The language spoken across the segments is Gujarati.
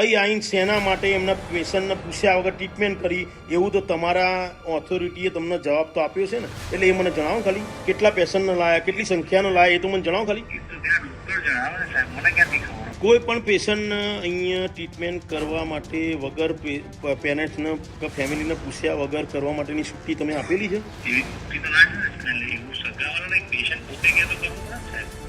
અહીં આવીને શેના માટે એમના પેશન્ટને પૂછ્યા વગર ટ્રીટમેન્ટ કરી, એવું તો તમારા ઓથોરિટીએ તમને જવાબ તો આપ્યો છે ને? એટલે એ મને જણાવો ખાલી, કેટલા પેશન્ટને લાયા, કેટલી સંખ્યાનો લાયા, એ તો મને જણાવો ખાલી. કોઈ પણ પેશન્ટને અહીંયા ટ્રીટમેન્ટ કરવા માટે વગર પેરેન્ટ્સને કે ફેમિલીને પૂછ્યા વગર કરવા માટેની છુટ્ટી તમે આપેલી છે?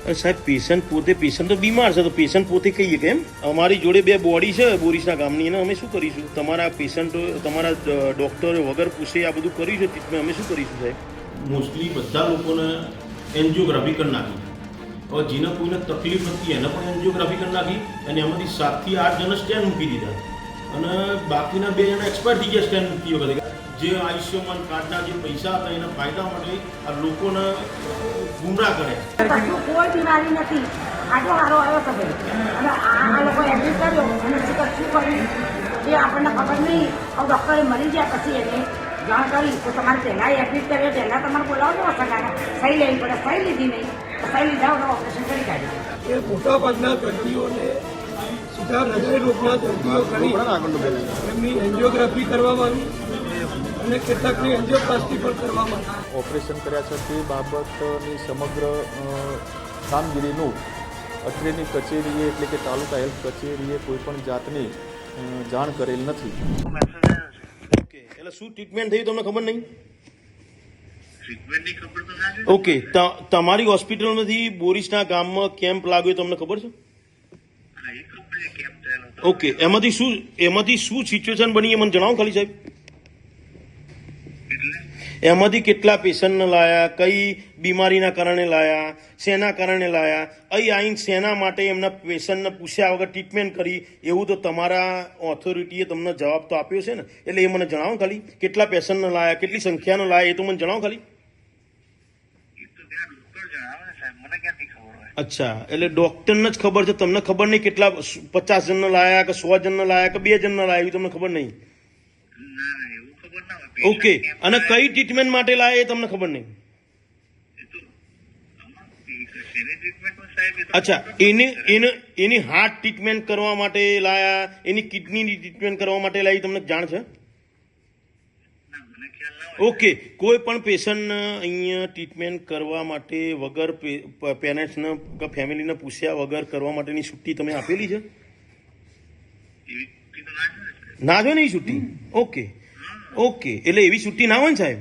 સાહેબ, પેશન્ટ પોતે, પેશન્ટ તો બીમાર છે, તો પેશન્ટ પોતે કહીએ કે અમારી જોડે બે બોડી છે, બોરીસના ગામની એને અમે શું કરીશું? તમારા પેશન્ટ, તમારા ડૉક્ટરે વગર પૂછે, આ બધું કર્યું છે ટ્રીટમેન્ટ અમે શું કરીશું સાહેબ? મોસ્ટલી બધા લોકોને એન્જિયોગ્રાફી કરી નાખી. હવે જેને કોઈને તકલીફ નથી એને પણ એન્જિયોગ્રાફી કરી નાખી, અને એમાંથી સાતથી આઠ જણા સ્ટેન્ડ મૂકી દીધા. અને બાકીના બે જણા એક્સપાયર થઈ ગયા સ્ટેન્ડ મૂકી વખતે. જે આયુષ્યમાન કાર્ડના જે પૈસા હતા, એના ફાયદા માટે આ લોકોને ગુમરાહ કરે. કોઈ બીમારી નથી. આટલો સારો આવ્યો તો ભાઈ. અને આ લોકો એડમિટ કર્યો અને શું શું કર્યું એ આપણને ખબર નહીં હવે ડૉક્ટરે મરી ગયા પછી એને જાણ કરી તો તમારે પહેલાં એડમિટ કર્યો પહેલાં તમારે બોલાવજો સગાને સહી લેવી પડે સહી લીધી નહીં. તો સહી લીધા વગર ઓપરેશન કરી કાઢ્યું. એ મોટાભાગના દર્દીઓને સીધા હૃદય રોગના દર્દીઓ કરી. એમની એન્જિયોગ્રાફી કરવામાં આવી. અને કેટલાકની એન્જિયોપ્લાસ્ટી પણ કરવામાં આવી. ઓપરેશન કર્યા છે તે બાબતની સમગ્ર કામગીરીનું અત્રેની કચેરીએ એટલે કે તાલુકા હેલ્થ કચેરીએ કોઈ પણ જાતની જાણ કરેલ નથી. મેસેજ આવ્યો છે ઓકે એટલે શું ટ્રીટમેન્ટ થયું તમને ખબર નહીં? ટ્રીટમેન્ટની ખબર તો ના છે. ઓકે ત- તમારી હોસ્પિટલમાંથી બોરીસના ગામમાં કેમ્પ લાગ્યો તમને ખબર છે? ઓકે એમાંથી શું એમાંથી શું સિચ્યુએશન બની એ મને જણાવો ખાલી સાહેબ. એમાંથી કેટલા પેશન્ટને લાયા કઈ બીમારીના કારણે લાયા શેના કારણે લાયા? અહીં આવીને શેના માટે એમના પેશન્ટને પૂછ્યા વગર ટ્રીટમેન્ટ કરી? એવું તો તમારા ઓથોરિટીએ તમને જવાબ તો આપ્યો છે ને. એટલે એ મને જણાવો ખાલી કેટલા પેશન્ટને લાયા કેટલી સંખ્યાનો લાયા એ તો મને જણાવો ખાલી. અચ્છા એટલે ડોક્ટરને જ ખબર છે તમને ખબર નહીં કેટલા પચાસ જણને લાયા કે સો જણને લાયા કે બે જણને લાયા એવી તમને ખબર નહીં ના ના એવું ખબર ના હોય ઓકે અને કઈ ટ્રીટમેન્ટ માટે લાયા એ તમને ખબર નહીં? અચ્છા એની એને એને હાર્ટ ટ્રીટમેન્ટ કરવા માટે લાયા એની કિડનીની ટ્રીટમેન્ટ કરવા માટે લાવી તમને જાણ છે? ઓકે કોઈ પણ પેશન્ટને અહીંયા ટ્રીટમેન્ટ કરવા માટે વગર પેરેન્ટ્સને કે ફેમિલીને પૂછ્યા વગર કરવા માટેની છુટ્ટી તમે આપેલી છે? ના જો ને? એ છુટ્ટી? Okay okay. એટલે એવી છુટ્ટી ના હોય ને સાહેબ?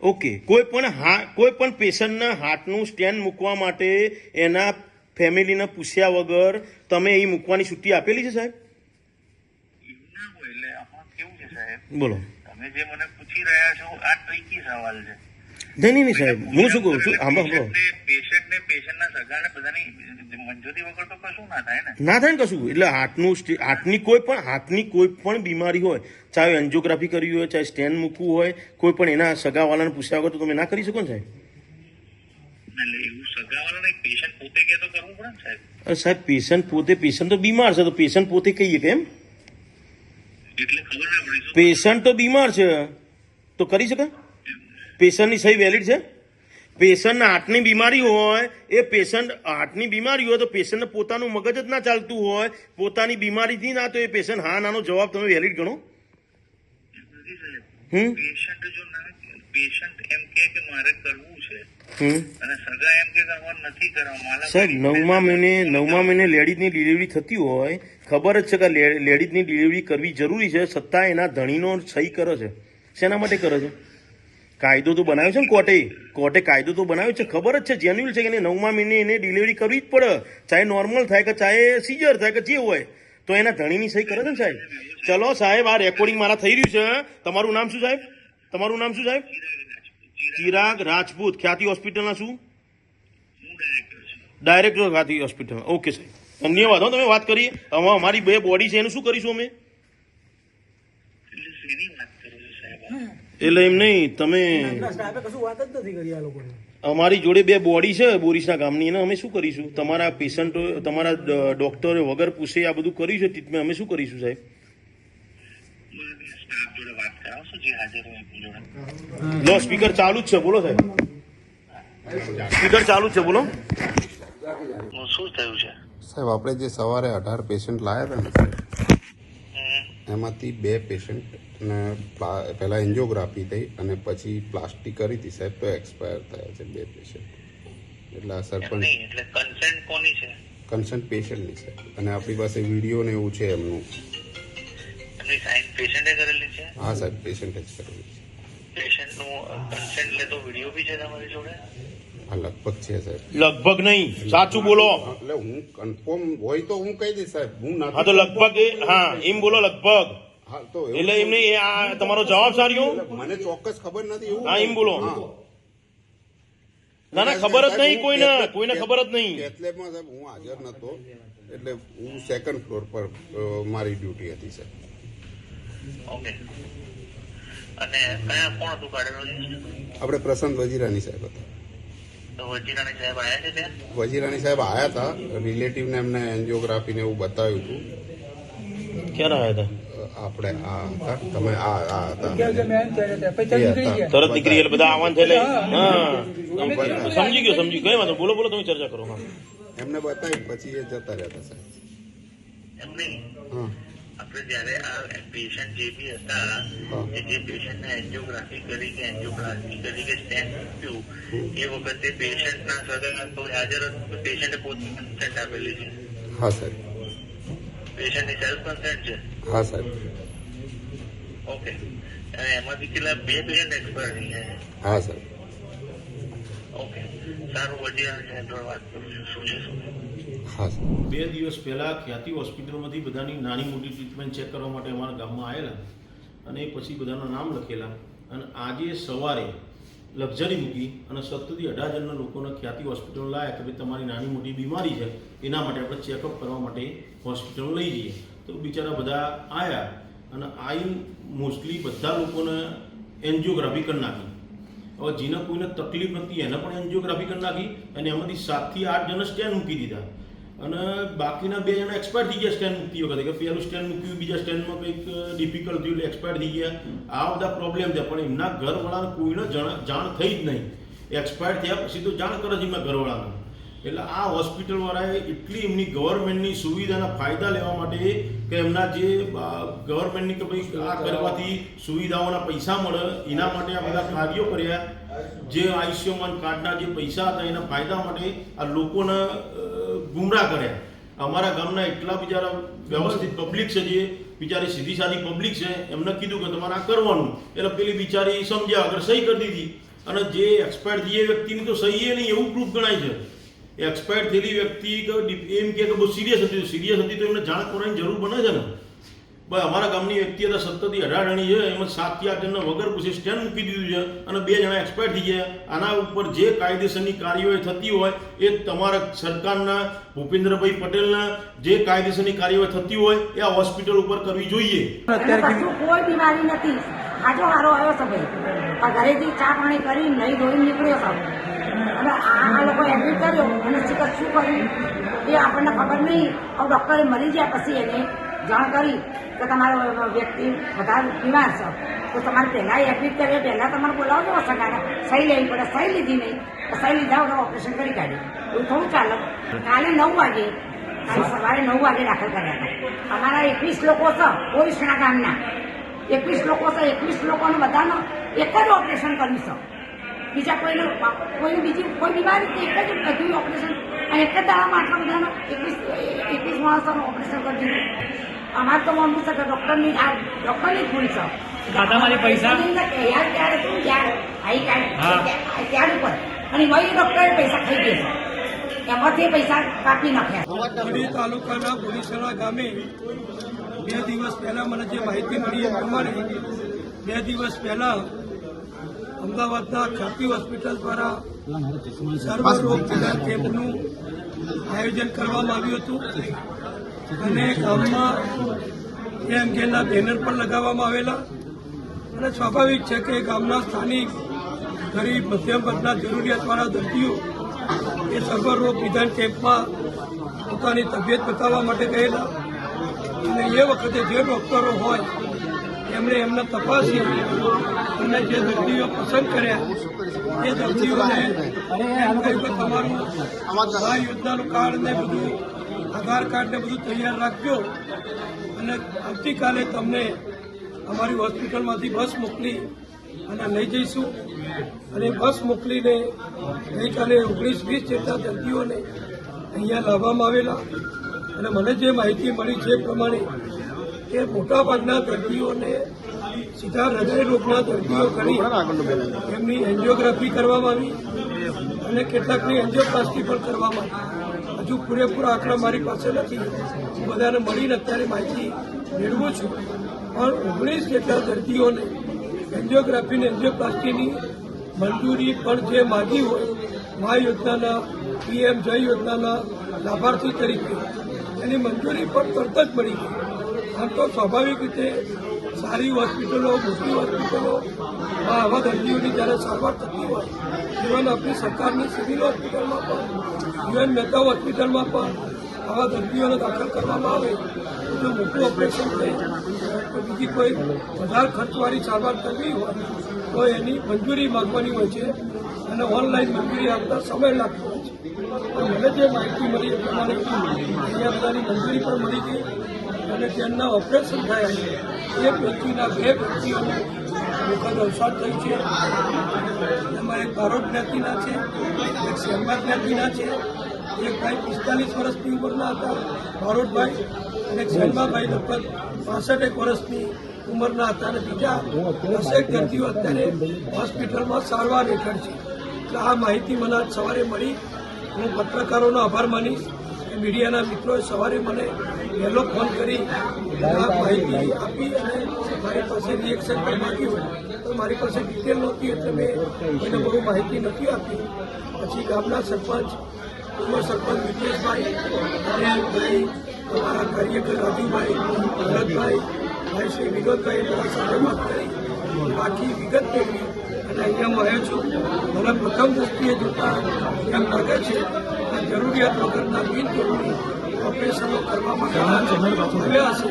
ઓકે. કોઈ પણ હા કોઈ પણ પેશન્ટના હાર્ટનું સ્ટેન્ડ મૂકવા માટે એના ફેમિલીને પૂછ્યા વગર તમે એ મૂકવાની છુટ્ટી આપેલી છે સાહેબ? એવું ના હોય. એટલે આમાં કેવું છે સાહેબ? બોલો. તમે જે મને પૂછી રહ્યા છો આ ટ્રિકી સવાલ છે. નહીં નહીં સાહેબ. હું શું કહું છું? આમાં બોલો ને ના સગાને બધાની મંજૂરી વગર તો કશું ના થાય ને? ના થાય ને કશું. એટલે હાથનું હાથની કોઈ પણ હાથની કોઈ પણ બીમારી હોય ચાહે એન્જિયોગ્રાફી કરવી હોય ચાહે સ્ટેન્ડ મૂકવું હોય કોઈ પણ એના સગાવાલાને પૂછ્યા વગર તો તમે ના કરી શકો ને સાહેબ? સાહેબ? પેશન્ટ પોતે પેશન્ટ તો બીમાર છે તો પેશન્ટ પોતે કહીએ કે એમ? એટલે ખબર ના પડી શું પેશન્ટ તો બીમાર છે. તો કરી શકાય? પેશન્ટની સહી વેલિડ છે? પેશન્ટને હાર્ટની બીમારી હોય એ પેશન્ટ હાર્ટની બીમારી હોય તો પેશન્ટને પોતાનું મગજ જ ના ચાલતું હોય પોતાની બીમારીથી ના તો એ પેશન્ટ હા નાનો જવાબ તમે વેલિડ ગણો. હમ? પેશન્ટ જો પેશન્ટ એમ કે મારે કરવું છે. અને સગા એમ કે નથી કરવા સાહેબ નવમા મહિને નવમા મહિને લેડીઝની ડિલિવરી થતી હોય ખબર જ છે કે લેડીઝની ડિલિવરી કરવી જરૂરી છે છતાં એના ધણીનો સહી કરે છે. શેના માટે કરે છે? કાયદો તો બનાવ્યો છે ને કોર્ટે. કોર્ટે કાયદો તો બનાવ્યો છે. ખબર જ છે જેન્યુઅલ છે કે એને નવમા મહિને એને ડિલિવરી કરવી જ પડે. ચાહે નોર્મલ થાય કે ચાહે સીઝર થાય કે જે હોય. તો એના ધણીની સહી કરે છે ને સાહેબ? ચલો સાહેબ, આ રેકોર્ડિંગ મારા થઈ રહ્યું છે. તમારું નામ શું સાહેબ? તમારું નામ શું સાહેબ? ચિરાગ રાજપૂત. ખ્યાતિ હોસ્પિટલના શું ડાયરેક્ટર ખ્યાતિ હોસ્પિટલ ઓકે સાહેબ. ધન્યવાદ હો, તમે વાત કરી. હવે અમારી બે બોડી છે, એનું શું કરીશું અમે એટલે શેની વાત કરો છો સાહેબ આપ? એટલે એમ નહીં, તમે અમારી જોડે બે બોડી છે બોરીસના ગામની, એને અમે શું કરીશું? તમારા પેશન્ટો તમારા ડ- વગર પૂછે આ બધું કર્યું છે ટ્રીટમેન્ટ અમે શું કરીશું સાહેબ? લો સ્પીકર ચાલુ જ છે, બોલો સાહેબ. સ્પીકર ચાલુ જ છે, બોલો. શું થયું છે સાહેબ, આપણે જે સવારે અઢાર પેશન્ટ લાવ્યા હતા ને, એમાંથી બે પેશન્ટને પહેલાં એન્જિયોગ્રાફી થઈ અને પછી પ્લાસ્ટિક કરી હતી સાહેબ તો એક્સપાયર થયા છે બે પેશન્ટ એટલે આ સરપંચ એટલે કન્સેન્ટ કોની છે? પેશન્ટની સાહેબ અને આપણી પાસે વીડિયો ને એવું છે એમનું. પેશન્ટે કરેલી છે? હા સાહેબ પેશન્ટ જ કરેલી છે. પેશન્ટનું કન્સેન્ટ લેતો વીડિયો બી છે તમારી જોડે? લગભગ છે સાહેબ. લગભગ નહીં. સાચું બોલો. એટલે હું કન્ફર્મ હોય તો હું કહી દઈશ સાહેબ. હું હા તો લગભગ હા એમ બોલો લગભગ. એટલે એમને આ તમારો જવાબ સારો મને ચોક્કસ ખબર નથી એવું. હા, એમ બોલો. હા. ના ના ખબર જ નહીં કોઈને કોઈને ખબર જ નહીં. કેથલેબમાં સાહેબ હું હાજર નતો એટલે હું સેકન્ડ ફ્લોર પર મારી ડ્યુટી હતી સાહેબ. ઓકે. અને કયા કોણ હતું આપણે પ્રસન્ન વજીરાની સાહેબ હતા. વજીરાની વજીરાણી સાહેબ આયા છે ત્યાં? વજીરાની સાહેબ આવ્યા હતા રિલેટિવને એમને એન્જિયોગ્રાફી ને એવું બતાવ્યું હતું. ક્યારે આવ્યા અ, આપણે આ હતા. તમે આ આ હતા. તરત નીકળી ગયા બધા આવવાનું છે સમજી ગયો સમજી ગયો. વાંધો બોલો બોલો તમે ચર્ચા કરો. એમને બતાવી પછી એ જતા રહેતા સાહેબ એમ નહીં આપણે જયારે આ પેશન્ટ જે બી હતા જે પેશન્ટને એન્જિયોગ્રાફી કરી કે એન્જિયોગ્રાફી કરી કે સ્ટેન્ડ મૂક્યું એ વખતે પેશન્ટના સગા તો હાજર પેશન્ટે પોતે કન્સેન્ટ આપેલી છે. હા સાહેબ. પેશન્ટની સેલ્ફ કન્સેન્ટ છે. હા સાહેબ. ઓકે. અને એમાંથી કેટલા બે પેશન્ટ એક્સપાયર થઈ ગયા છે? હા સાહેબ. ઓકે. સારું સાહેબ વાત કરું શું છે બે દિવસ પહેલા ખ્યાતિ હોસ્પિટલમાંથી બધાની નાની મોટી ટ્રીટમેન્ટ ચેક કરવા માટે અમારા ગામમાં આવેલા અને પછી બધાના નામ લખેલા. અને આજે સવારે લક્ઝરી મૂકી અને સત્તરથી અઢાર જણના લોકોને ખ્યાતિ હોસ્પિટલ લાયા કે ભાઈ તમારી નાની મોટી બીમારી છે, એના માટે આપણે ચેકઅપ કરવા માટે હોસ્પિટલ લઈ જઈએ. તો બિચારા બધા આવ્યા અને આઈ મોસ્ટલી બધા લોકોને એન્જિયોગ્રાફી કરી નાખી. હવે જેને કોઈને તકલીફ નથી, એને પણ એન્જિયોગ્રાફી કરી નાખી અને એમાંથી સાતથી આઠ જણ સ્ટેન્ડ મૂકી દીધા. અને બાકીના બે જણા એક્સપાયર થઈ ગયા સ્ટેન્ડ મૂકતી વખતે. કે પહેલું સ્ટેન્ડ મૂક્યું બીજા સ્ટેન્ડમાં કંઈક ડિફિકલ્ટ થયું એટલે એક્સપાયર થઈ ગયા. આ બધા પ્રોબ્લેમ છે પણ એમના ઘરવાળાને કોઈને જાણ જાણ થઈ જ નહીં. એક્સપાયર થયા પછી તો જાણ કરે છે એમના ઘરવાળાને. એટલે આ હોસ્પિટલવાળાએ એટલી એમની ગવર્મેન્ટની સુવિધાના ફાયદા લેવા માટે કે એમના જે ગવર્મેન્ટની કે ભાઈ આ કરવાથી સુવિધાઓના પૈસા મળે એના માટે આ બધા કાર્યો કર્યા. જે આયુષ્યમાન કાર્ડના જે પૈસા હતા એના ફાયદા માટે આ લોકોને અ, ગુમરાહ કર્યા અમારા ગામના એટલા બિચારા વ્યવસ્થિત પબ્લિક છે જે બિચારી સીધી સાધી પબ્લિક છે એમને કીધું કે તમારે આ કરવાનું. એટલે પેલી બિચારી સમજ્યા આગળ સહી કરી દીધી. અને જે એક્સપાયર થઈએ વ્યક્તિની તો સહી એ નહીં એવું પ્રૂફ ગણાય છે. એક્સપાયર થયેલી વ્યક્તિ એમ કે બહુ સિરિયસ હતી. સિરિયસ હતી તો એમને જાણ કરવાની જરૂર બને છે ને? ભાઈ અમારા ગામની વ્યક્તિ હતા સત્તરથી અઢાર જણી છે એમાં સાતથી આઠ જણને વગર પૂછે સ્ટેન્ડ મૂકી દીધું છે અને બે જણા એક્સપાયર થઈ ગયા. આના ઉપર જે કાયદેસરની કાર્યવાહી થતી હોય એ તમારા સરકારના ભૂપેન્દ્રભાઈ પટેલના જે કાયદેસરની કાર્યવાહી થતી હોય એ આ હોસ્પિટલ ઉપર કરવી જોઈએ. કોઈ બીમારી નથી. આજે હારો આવ્યો છે ભાઈ. આ ઘરેથી ચા પાણી કરી નહીં ધોઈને નીકળ્યો છે. અને આ આ લોકો એડમિટ કર્યો અને શું કર્યું એ આપણને ખબર નહીં. હવે ડૉક્ટરે મરી ગયા પછી એને જાણ કરી કે તમારો વ્યક્તિ વધારે બીમાર છે, તો તમારે પહેલાં એડમિટ કરીએ પહેલાં તમારે બોલાવજો સગાને, સહી લેવી પડે, સહી લીધી નહીં, તો સહી લીધા વગર ઓપરેશન કરી કાઢ્યું. એવું થોડું ચાલે. કાલે નવ વાગે, કાલે સવારે નવ વાગે દાખલ કર્યા હતા. અમારા એકવીસ લોકો છે ઓરિસ્સના ગામના. એકવીસ લોકો છે, એકવીસ લોકોનું બધાનો એક જ ઓપરેશન કર્યું છે. બીજા કોઈને કોઈ બીજી, કોઈ બીમારી એક જ બધું ઓપરેશન અને એક જ દાડામાં આટલા બધાનો એકવીસ એકવીસ માણસોનું ઓપરેશન કરી દીધું અમારે તો મમ્મી છે કે ડૉક્ટરની આ ડૉક્ટરની ભૂલ છે. દાદા, મારી પૈસા? યાર ત્યારે તું યાર? આઈ કાઢ ત્યાર ઉપર? અને વહી ડૉક્ટરે પૈસા ખાઈ ગયા છે. એમાંથી પૈસા કાપી નાખ્યા. કડી તાલુકાના બોરીસરા ગામે બે દિવસ પહેલા મને જે માહિતી મળી એ પ્રમાણે બે દિવસ પહેલા અમદાવાદના ખ્યાતિ હોસ્પિટલ દ્વારા સર્વ રોગ કેમ્પનું આયોજન કરવામાં આવ્યું હતું. અને ગામમાં એ અંગેના બેનર પણ લગાવવામાં આવેલા. અને સ્વાભાવિક છે કે ગામના સ્થાનિક ગરીબ, મધ્યમ વર્ગના જરૂરિયાતવાળા દર્દીઓ એ સર્વરોગ નિદાન કેમ્પમાં પોતાની તબિયત બતાવવા માટે ગયેલા. અને એ વખતે જે ડોક્ટરો હોય, એમણે એમને તપાસી અને જે દર્દીઓ પસંદ કર્યા, એ દર્દીઓને તમારું આ યોજનાનું કાર્ડ ને બધું આધાર કાર્ડ ને બધું તૈયાર રાખજો. અને આવતીકાલે તમને અમારી હોસ્પિટલમાંથી બસ મોકલી અને લઈ જઈશું. અને બસ મોકલીને ગઈકાલે ઓગણીસ વીસ જેટલા દર્દીઓને અહીંયા લાવવામાં આવેલા. અને મને જે માહિતી મળી છે પ્રમાણે કે મોટાભાગના દર્દીઓને સીધા હૃદય રોગના દર્દીઓ કરી એમની એન્જિયોગ્રાફી કરવામાં આવી અને કેટલાકની એન્જિયોપ્લાસ્ટી પણ કરવામાં આવી. હજુ પૂરેપૂરો આંકડા મારી પાસે નથી. હું બધાને મળીને અત્યારે માહિતી મેળવું છું. પણ ઓગણીસ જેટલા દર્દીઓને એન્જિયોગ્રાફી અને એન્જિયોપ્લાસ્ટીની મંજૂરી પણ જે માગી હોય મા યોજનાના પીએમ જય યોજનાના લાભાર્થી તરીકે એની મંજૂરી પણ તરત જ મળી ગઈ. આમ તો સ્વાભાવિક રીતે સારી હોસ્પિટલો, મોટી હોસ્પિટલો, આવા દર્દીઓની જ્યારે સારવાર થતી હોય ઇવન આપણી સરકારની સિવિલ હોસ્પિટલમાં પણ યુએન મહેતા હોસ્પિટલમાં પણ આવા દર્દીઓને દાખલ કરવામાં આવે તો મોટું ઓપરેશન થઈ તો બીજી કોઈ વધારે ખર્ચવાળી સારવાર કરવી હોય તો એની મંજૂરી માંગવાની હોય છે અને ઓનલાઈન મંજૂરી આપતા સમય લાગતો હોય છે. મને જે માહિતી મળી એ પ્રમાણે અહીંયા બધાની મંજૂરી પણ મળી ગઈ અને તેમના ઓપરેશન થયા છે. એ પૈકીના બે વ્યક્તિઓને દુઃખદ અવસાદ થઈ છે. એમાં એક બારોટ જ્ઞાતિના છે, એક શેરબા જ્ઞાતિના છે, એક ભાઈ પિસ્તાલીસ વર્ષની ઉંમરના હતા બારોટભાઈ અને એક શેરબાભાઈ લગભગ પાસઠ એક વર્ષની ઉંમરના હતા અને બીજા દસેક દર્દીઓ અત્યારે હોસ્પિટલમાં સારવાર હેઠળ છે. એટલે આ માહિતી મને સવારે મળી. હું પત્રકારોનો આભાર માનીશ કે મીડિયાના મિત્રોએ સવારે મને વહેલો ફોન કરી માહિતી આપી અને મારી રિએક્શન પણ માગ્યું તો મારી પાસે ડિટેલ નહોતી એટલે મેં કોઈને બહુ માહિતી નથી આપી. પછી ગામના સરપંચ પૂર્વ સરપંચ વિજેશભાઈ અને ભાઈ, અમારા કાર્યકર રાજુભાઈ, ભરતભાઈ, ભાઈ શ્રી વિનોદભાઈ બધા સાથે વાત કરી. બાકી વિગત મેળવી અને અહીંયા આવ્યો છું. મને પ્રથમ દ્રષ્ટિએ જોતા એમ લાગે છે જરૂરિયાત વગરના બિનજરૂરી ઓપરેશનો કરવા માટે આવ્યા હશે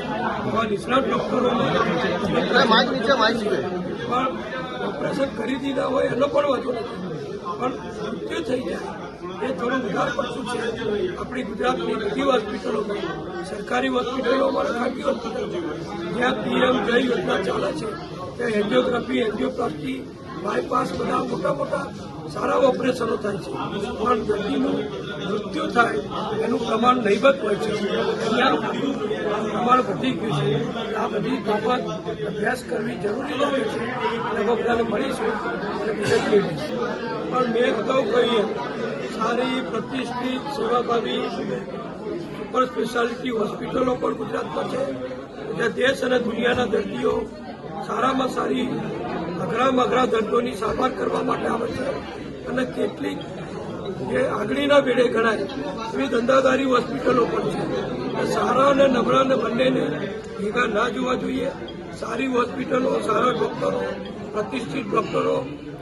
એવા નિષ્ણાત ડોક્ટરોને પણ ઓપરેશન કરી દીધા હોય એનો પણ વાંધો નથી. પણ મૃત્યુ થઈ જાય એ થોડું વધારે પડતું છે. આપણી ગુજરાતની બધી હોસ્પિટલોમાં સરકારી હોસ્પિટલો અમારા ખાનગી હોસ્પિટલ જ્યાં પીએમ જય યોજના ચાલે છે ત્યાં એન્જિયોગ્રાફી એન્જિયોપ્લાસ્ટી બાયપાસ બધા મોટા મોટા સારા ઓપરેશનો થાય છે. પણ દર્દીનું મૃત્યુ થાય, એનું પ્રમાણ નહીવત હોય છે. અહીંયા પ્રમાણ? વધી ગયું છે. આ બધી બાબત અભ્યાસ કરવી જરૂરી બને છે. અને બધાને મળીશું પણ મેં અગાઉ કહીએ, સારી, પ્રતિષ્ઠિત, સેવાભાવી સુપર સ્પેશિયાલિટી હોસ્પિટલો પણ ગુજરાતમાં છે. જ્યાં દેશ અને દુનિયાના દર્દીઓ સારામાં સારી, અઘરામાં અઘરા દર્દીઓની સારવાર કરવા માટે આવે છે. અને કેટલીક જે આગળીના પેઢે ગણાય. એવી ધંધાદારી હોસ્પિટલો પણ છે. સારા અને નબળાને બંનેને ભેગા ના જોવા જોઈએ. સારી હોસ્પિટલો, સારા ડોક્ટરો, પ્રતિષ્ઠિત ડોક્ટરો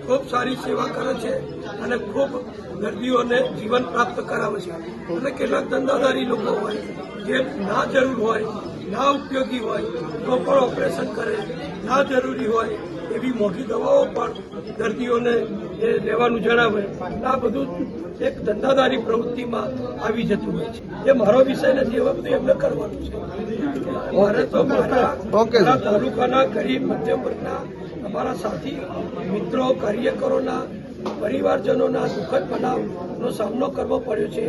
ખૂબ સારી સેવા કરે છે અને ખૂબ દર્દીઓને જીવન પ્રાપ્ત કરાવે છે. અને કેટલાક ધંધાદારી લોકો હોય, જે ના જરૂર હોય, ના ઉપયોગી હોય, તો પણ ઓપરેશન કરે. ના જરૂરી હોય, એવી મોટી દવાઓ પણ દર્દીઓને લેવાનું જણાવે. આ બધું એક ધંધાદારી પ્રવૃત્તિમાં આવી જતું હોય છે. એ મારો વિષય નથી એવા બધું એમને કરવાનું છે. મારે તો મારા તાલુકાના ગરીબ મધ્યમ વર્ગના અમારા સાથી મિત્રો કાર્યકરોના પરિવારજનોના દુઃખદ બનાવનો સામનો કરવો પડ્યો છે.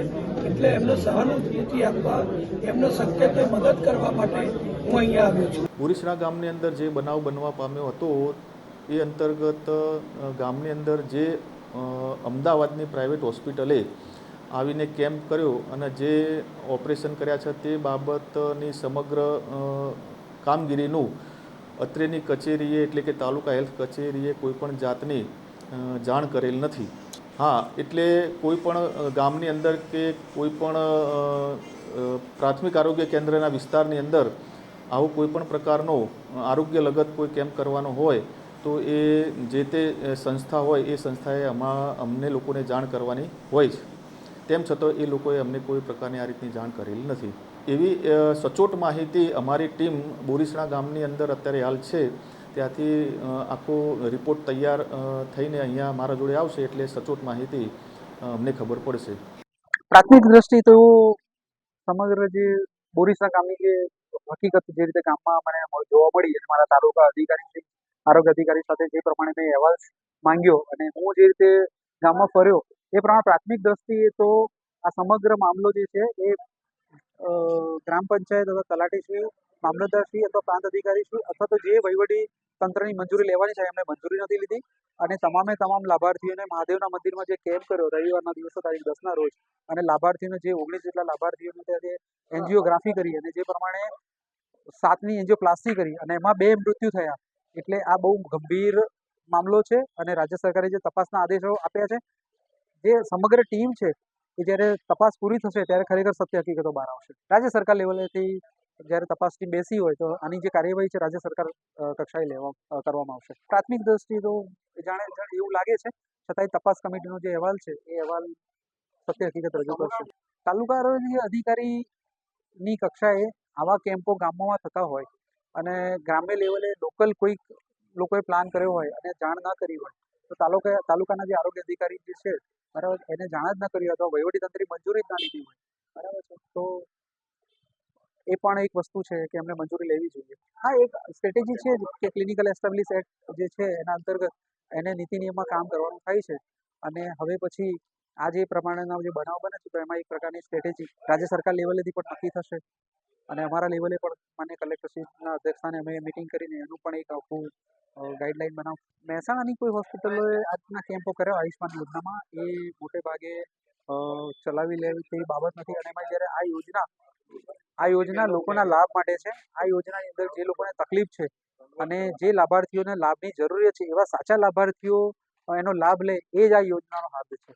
એટલે એમને સહાનુભૂતિ આપવા એમને શક્ય તે મદદ કરવા માટે હું અહીંયા આવ્યો છું. ભુરીસરા ગામની અંદર જે બનાવ બનવા પામ્યો હતો એ અંતર્ગત ગામની અંદર જે અમદાવાદની પ્રાઇવેટ હોસ્પિટલે આવીને કેમ્પ કર્યો અને જે ઓપરેશન કર્યા છે તે બાબતની સમગ્ર કામગીરીનું અત્રેની કચેરીએ એટલે કે તાલુકા હેલ્થ કચેરીએ કોઈપણ જાતની જાણ કરેલ નથી. હા એટલે કોઈ પણ ગામની અંદર કે કોઈ પણ અ, અ, પ્રાથમિક આરોગ્ય કેન્દ્રના વિસ્તારની અંદર આવો કોઈ પણ પ્રકારનો આરોગ્ય લગત કોઈ કેમ્પ કરવાનો હોય તો એ જે તે સંસ્થા હોય, એ સંસ્થાએ અમા અમને લોકોને જાણ કરવાની હોય છે. તેમ છતાં એ લોકોએ અમને કોઈ પ્રકારની આ રીતની જાણ કરેલી નથી. એવી સચોટ માહિતી અમારી ટીમ બોરીસણા ગામની અંદર અત્યારે હાલ છે. ત્યાંથી આખો રિપોર્ટ તૈયાર થઈને અહીંયા મારા જોડે આવશે એટલે સચોટ માહિતી અમને ખબર પડશે. પ્રાથમિક દ્રષ્ટિ તો સમગ્ર જે બોરીસણા ગામની જે હકીકત જે રીતે ગામમાં મને જોવા મળી અને મારા તાલુકા અધિકારી શ્રી આરોગ્ય અધિકારી સાથે જે પ્રમાણે મેં અહેવાલ માંગ્યો અને હું જે રીતે ગામમાં ફર્યો, એ પ્રમાણે પ્રાથમિક દ્રષ્ટિએ તો આ સમગ્ર મામલો જે છે એ ગ્રામ પંચાયત અથવા તલાટીશ્રી મામલતદારશ્રી અથવા પ્રાંત અધિકારીશ્રી અથવા તો જે વહીવટી તંત્રની મંજૂરી લેવાની છે એમણે મંજૂરી નથી લીધી અને તમામે તમામ લાભાર્થીઓને મહાદેવના મંદિરમાં જે કેમ્પ કર્યો રવિવારના દિવસે તારીખ દસના રોજ, અને લાભાર્થીઓને જે ઓગણીસ જેટલા લાભાર્થીઓને ત્યાં જે એન્જિયોગ્રાફી કરી અને જે પ્રમાણે સાતની એનજીઓ પ્લાસ્ટી કરી અને એમાં બે મૃત્યુ થયા. એટલે આ બહુ ગંભીર મામલો છે અને રાજ્ય સરકારે જે તપાસના આદેશો આપ્યા છે, જે સમગ્ર ટીમ છે, એ જ્યારે તપાસ પૂરી થશે ત્યારે ખરેખર સત્ય હકીકતો બહાર આવશે. રાજ્ય સરકાર લેવલેથી જ્યારે તપાસ ટીમ બેસી હોય તો આની જે કાર્યવાહી છે રાજ્ય સરકાર કક્ષાએ લેવા કરવામાં આવશે. પ્રાથમિક દ્રષ્ટિએ તો જાણે એવું લાગે છે, છતાંય તપાસ કમિટીનો જે અહેવાલ છે, એ અહેવાલ સત્ય હકીકત રજૂ કરશે. તાલુકા આરોગ્ય અધિકારીની કક્ષાએ આવા કેમ્પો ગામોમાં થતા હોય અને ગ્રામ્ય લેવલે લોકલ કોઈક લોકોએ પ્લાન કર્યો હોય અને જાણ ના કરી હોય, તો તાલુકા, તાલુકાના જે આરોગ્ય અધિકારી જે છે, બરાબર, એને જાણ જ ન કરી અથવા વહીવટીતંત્રની મંજૂરી જ ના લીધી હોય, બરાબર છે. તો એ પણ એક વસ્તુ છે કે એમને મંજૂરી લેવી જોઈએ. હા, એક સ્ટ્રેટેજી છે કે ક્લિનિકલ એસ્ટાબ્લિશ એક્ટ જે છે, એના અંતર્ગત એને નીતિ નિયમમાં કામ કરવાનું થાય છે. અને હવે પછી આ જે પ્રમાણેના જે બનાવ બને છે, તો એમાં એક પ્રકારની સ્ટ્રેટેજી રાજ્ય સરકાર લેવલેથી પણ નક્કી થશે. અને અમારા લેવલે પણ માન્ય કલેક્ટરશ્રીના અધ્યક્ષસ્થાને અમે મિટિંગ કરીને એનું પણ એક આખું ગાઈડલાઈન બનાવ, મહેસાણાની કોઈ હોસ્પિટલોએ આજના કેમ્પો કર્યા આયુષ્માન યોજનામાં. એ મોટે ભાગે ચલાવી લેવી તેવી બાબત નથી. અને એમાં જ્યારે આ યોજના આ યોજના લોકોના લાભ માટે છે, આ યોજનાની અંદર જે લોકોને તકલીફ છે અને જે લાભાર્થીઓને લાભની જરૂરિયાત છે, એવા સાચા લાભાર્થીઓ એનો લાભ લે, એ જ આ યોજનાનો હાથ છે.